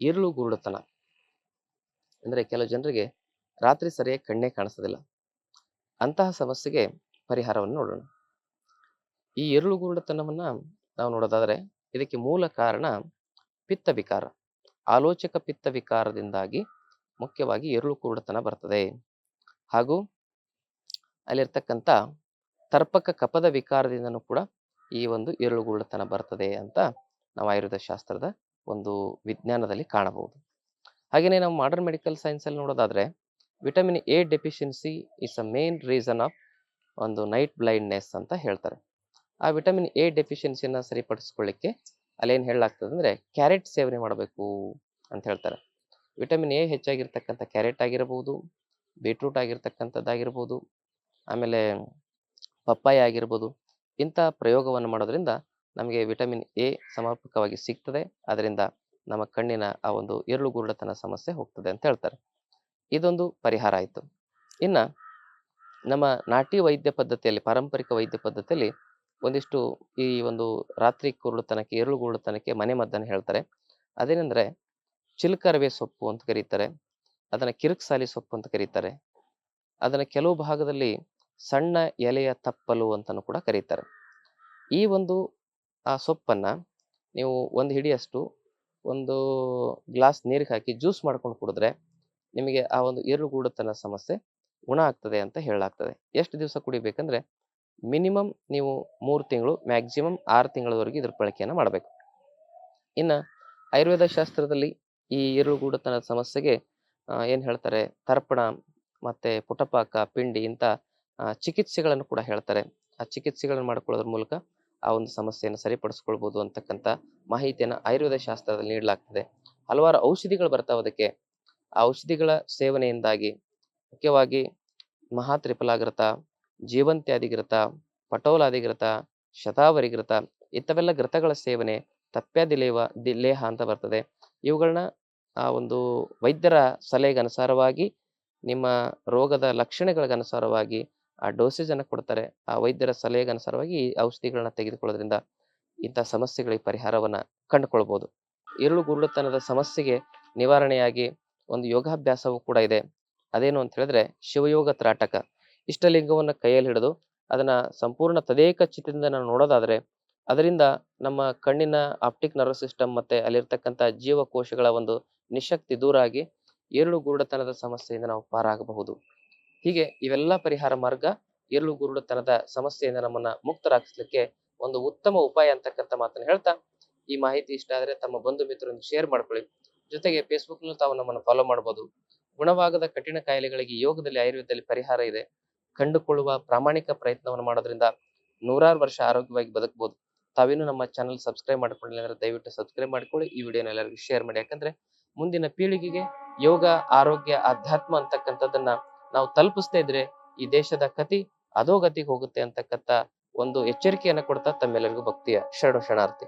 ಇರುಳು ಗುರುಡತನ ಅಂದರೆ ಕೆಲವು ಜನರಿಗೆ ರಾತ್ರಿ ಸರಿಯಾಗಿ ಕಣ್ಣೇ ಕಾಣಿಸೋದಿಲ್ಲ. ಅಂತಹ ಸಮಸ್ಯೆಗೆ ಪರಿಹಾರವನ್ನು ನೋಡೋಣ. ಈ ಇರುಳು ಗುರುಡತನವನ್ನು ನಾವು ನೋಡೋದಾದರೆ ಇದಕ್ಕೆ ಮೂಲ ಕಾರಣ ಪಿತ್ತ ವಿಕಾರ. ಆಲೋಚಕ ಪಿತ್ತ ವಿಕಾರದಿಂದಾಗಿ ಮುಖ್ಯವಾಗಿ ಇರುಳು ಕುರುಡತನ ಬರ್ತದೆ. ಹಾಗೂ ಅಲ್ಲಿರ್ತಕ್ಕಂಥ ತರ್ಪಕ ಕಪದ ವಿಕಾರದಿಂದನೂ ಕೂಡ ಈ ಒಂದು ಇರುಳು ಗುರುಡತನ ಬರ್ತದೆ ಅಂತ ನಾವು ಆಯುರ್ವೇದ ಶಾಸ್ತ್ರದ ಒಂದು ವಿಜ್ಞಾನದಲ್ಲಿ ಕಾಣಬಹುದು. ಹಾಗೆಯೇ ನಾವು ಮಾಡರ್ನ್ ಮೆಡಿಕಲ್ ಸೈನ್ಸಲ್ಲಿ ನೋಡೋದಾದರೆ vitamin A deficiency is a main reason of ಒಂದು ನೈಟ್ ಬ್ಲೈಂಡ್ನೆಸ್ ಅಂತ ಹೇಳ್ತಾರೆ. ಆ ವಿಟಮಿನ್ ಎ ಡೆಫಿಷಿಯನ್ಸಿನ ಸರಿಪಡಿಸ್ಕೊಳ್ಳಿಕ್ಕೆ ಅಲ್ಲೇನು ಹೇಳಲಾಗ್ತದೆ ಅಂದರೆ ಕ್ಯಾರೆಟ್ ಸೇವನೆ ಮಾಡಬೇಕು ಅಂತ ಹೇಳ್ತಾರೆ. ವಿಟಮಿನ್ ಎ ಹೆಚ್ಚಾಗಿರ್ತಕ್ಕಂಥ ಕ್ಯಾರೆಟ್ ಆಗಿರ್ಬೋದು ಬೀಟ್ರೂಟ್ ಆಗಿರ್ತಕ್ಕಂಥದ್ದಾಗಿರ್ಬೋದು, ಆಮೇಲೆ ಪಪ್ಪಾಯ ಆಗಿರ್ಬೋದು, ಇಂಥ ಪ್ರಯೋಗವನ್ನು ಮಾಡೋದ್ರಿಂದ ನಮಗೆ ವಿಟಮಿನ್ ಎ ಸಮರ್ಪಕವಾಗಿ ಸಿಗ್ತದೆ. ಅದರಿಂದ ನಮ್ಮ ಕಣ್ಣಿನ ಆ ಒಂದು ಎರಳು ಗುರುಡತನ ಸಮಸ್ಯೆ ಹೋಗ್ತದೆ ಅಂತ ಹೇಳ್ತಾರೆ. ಇದೊಂದು ಪರಿಹಾರ ಆಯಿತು. ಇನ್ನು ನಮ್ಮ ನಾಟಿ ವೈದ್ಯ ಪದ್ಧತಿಯಲ್ಲಿ, ಪಾರಂಪರಿಕ ವೈದ್ಯ ಪದ್ಧತಿಯಲ್ಲಿ ಒಂದಿಷ್ಟು ಈ ಒಂದು ರಾತ್ರಿ ಕುರುಳುತನಕ್ಕೆ ಎರಳು ಗುರುಡುತನಕ್ಕೆ ಮನೆ ಮದ್ದನ್ನು ಹೇಳ್ತಾರೆ. ಅದೇನೆಂದರೆ ಚಿಲ್ಕರವೆ ಸೊಪ್ಪು ಅಂತ ಕರೀತಾರೆ. ಅದನ್ನು ಕಿರುಕ್ಸಾಲಿ ಸೊಪ್ಪು ಅಂತ ಕರೀತಾರೆ. ಅದನ್ನು ಕೆಲವು ಭಾಗದಲ್ಲಿ ಸಣ್ಣ ಎಲೆಯ ತಪ್ಪಲು ಅಂತಲೂ ಕೂಡ ಕರೀತಾರೆ. ಈ ಒಂದು ಆ ಸೊಪ್ಪನ್ನ ನೀವು ಒಂದು ಹಿಡಿಯಷ್ಟು, ಒಂದು ಗ್ಲಾಸ್ ನೀರಿಗೆ ಹಾಕಿ ಜ್ಯೂಸ್ ಮಾಡ್ಕೊಂಡು ಕುಡಿದ್ರೆ ನಿಮಗೆ ಆ ಒಂದು ಏರುಗೂಡುತನ ಸಮಸ್ಯೆ ಗುಣ ಆಗ್ತದೆ ಅಂತ ಹೇಳಲಾಗ್ತದೆ. ಎಷ್ಟು ದಿವಸ ಕುಡಿಬೇಕಂದ್ರೆ ಮಿನಿಮಮ್ ನೀವು ಮೂರು ತಿಂಗಳು, ಮ್ಯಾಕ್ಸಿಮಮ್ ಆರು ತಿಂಗಳವರೆಗೆ ಇದ್ರ ಬಳಕೆಯನ್ನು ಮಾಡಬೇಕು. ಇನ್ನ ಆಯುರ್ವೇದ ಶಾಸ್ತ್ರದಲ್ಲಿ ಈ ಏರುಗೂಡುತನ ಸಮಸ್ಯೆಗೆ ಏನು ಹೇಳ್ತಾರೆ, ತರ್ಪಣ ಮತ್ತೆ ಪುಟಪಾಕ, ಪಿಂಡಿ ಇಂಥ ಚಿಕಿತ್ಸೆಗಳನ್ನು ಕೂಡ ಹೇಳ್ತಾರೆ. ಆ ಚಿಕಿತ್ಸೆಗಳನ್ನು ಮಾಡ್ಕೊಳ್ಳೋದ್ರ ಮೂಲಕ ಆ ಒಂದು ಸಮಸ್ಯೆಯನ್ನು ಸರಿಪಡಿಸ್ಕೊಳ್ಬೋದು ಅಂತಕ್ಕಂಥ ಮಾಹಿತಿಯನ್ನು ಆಯುರ್ವೇದ ಶಾಸ್ತ್ರದಲ್ಲಿ ನೀಡಲಾಗ್ತದೆ. ಹಲವಾರು ಔಷಧಿಗಳು ಬರ್ತಾವೆ ಅದಕ್ಕೆ. ಆ ಔಷಧಿಗಳ ಸೇವನೆಯಿಂದಾಗಿ ಮುಖ್ಯವಾಗಿ ಮಹಾ ಜೀವಂತ್ಯಾದಿಗೃತ ಪಟೋಲಾದಿಗೃತ ಶತಾವರಿಗೃತ ಇಂಥವೆಲ್ಲ ಗ್ರತಗಳ ಸೇವನೆ, ತಪ್ಪ್ಯಾದಿಲೇವ ದಿಲೇಹ ಅಂತ ಬರ್ತದೆ. ಇವುಗಳನ್ನ ಆ ಒಂದು ವೈದ್ಯರ ಸಲಹೆಗೆ ಅನುಸಾರವಾಗಿ ನಿಮ್ಮ ರೋಗದ ಲಕ್ಷಣಗಳಿಗನುಸಾರವಾಗಿ ಆ ಡೋಸೇಜ್ ಅನ್ನು ಕೊಡ್ತಾರೆ, ಆ ವೈದ್ಯರ ಸಲಹೆಗೆ ಅನುಸಾರವಾಗಿ ಔಷಧಿಗಳನ್ನ ತೆಗೆದುಕೊಳ್ಳೋದ್ರಿಂದ ಇಂಥ ಸಮಸ್ಯೆಗಳಿಗೆ ಪರಿಹಾರವನ್ನ ಕಂಡುಕೊಳ್ಬಹುದು ಇರುಳು ಗುರುಳುತನದ ಸಮಸ್ಯೆಗೆ ನಿವಾರಣೆಯಾಗಿ ಒಂದು ಯೋಗಾಭ್ಯಾಸವೂ ಕೂಡ ಇದೆ. ಅದೇನು ಅಂತ ಹೇಳಿದ್ರೆ ಶಿವಯೋಗ ತ್ರಾಟಕ. ಇಷ್ಟಲಿಂಗವನ್ನ ಕೈಯಲ್ಲಿ ಹಿಡಿದು ಅದನ್ನ ಸಂಪೂರ್ಣ ತದೇಕ ಚಿತ್ರದಿಂದ ನಾವು ನೋಡೋದಾದ್ರೆ ಅದರಿಂದ ನಮ್ಮ ಕಣ್ಣಿನ ಆಪ್ಟಿಕ್ ನರ್ವ್ ಸಿಸ್ಟಮ್ ಮತ್ತೆ ಅಲ್ಲಿರ್ತಕ್ಕಂಥ ಜೀವಕೋಶಗಳ ಒಂದು ನಿಶಕ್ತಿ ದೂರ ಆಗಿ ಏರುಳು ಗುರುಡತನದ ಸಮಸ್ಯೆಯಿಂದ ನಾವು ಪಾರಾಗಬಹುದು. ಹೀಗೆ ಇವೆಲ್ಲ ಪರಿಹಾರ ಮಾರ್ಗ ಏರುಳು ಗುರುಡತನದ ಸಮಸ್ಯೆಯಿಂದ ನಮ್ಮನ್ನ ಮುಕ್ತರಾಗಿಸ್ಲಿಕ್ಕೆ ಒಂದು ಉತ್ತಮ ಉಪಾಯ ಅಂತಕ್ಕಂಥ ಮಾತನ್ನ ಹೇಳ್ತಾ, ಈ ಮಾಹಿತಿ ಇಷ್ಟ ಆದ್ರೆ ತಮ್ಮ ಬಂಧು ಮಿತ್ರರನ್ನು ಶೇರ್ ಮಾಡ್ಕೊಳ್ಳಿ. ಜೊತೆಗೆ ಫೇಸ್ಬುಕ್ನಲ್ಲಿ ತಾವು ನಮ್ಮನ್ನು ಫಾಲೋ ಮಾಡಬಹುದು ಗುಣವಾಗದ ಕಠಿಣ ಕಾಯಿಲೆಗಳಿಗೆ ಯೋಗದಲ್ಲಿ, ಆಯುರ್ವೇದದಲ್ಲಿ ಪರಿಹಾರ ಇದೆ. ಕಂಡುಕೊಳ್ಳುವ ಪ್ರಾಮಾಣಿಕ ಪ್ರಯತ್ನವನ್ನು ಮಾಡೋದ್ರಿಂದ ನೂರಾರು ವರ್ಷ ಆರೋಗ್ಯವಾಗಿ ಬದುಕಬಹುದು ತಾವೇನು ನಮ್ಮ ಚಾನಲ್ ಸಬ್ಸ್ಕ್ರೈಬ್ ಮಾಡ್ಕೊಳ್ಳಿ ಅಂದ್ರೆ ದಯವಿಟ್ಟು ಸಬ್ಸ್ಕ್ರೈಬ್ ಮಾಡ್ಕೊಳ್ಳಿ. ಈ ವಿಡಿಯೋನ ಎಲ್ಲರಿಗೂ ಶೇರ್ ಮಾಡಿ. ಯಾಕಂದ್ರೆ ಮುಂದಿನ ಪೀಳಿಗೆಗೆ ಯೋಗ, ಆರೋಗ್ಯ ಅಧ್ಯಾತ್ಮ ಅಂತಕ್ಕಂಥದ್ದನ್ನ ನಾವು ತಲುಪಿಸ್ತಾ ಇದ್ರೆ ಈ ದೇಶದ ಕತಿ ಅಧೋಗತಿಗೆ ಹೋಗುತ್ತೆ ಅಂತಕ್ಕಂಥ ಒಂದು ಎಚ್ಚರಿಕೆಯನ್ನ ಕೊಡ್ತಾ ತಮ್ಮೆಲ್ಲರಿಗೂ ಭಕ್ತಿಯ ಶರಣು ಶರಣಾರ್ಥಿ.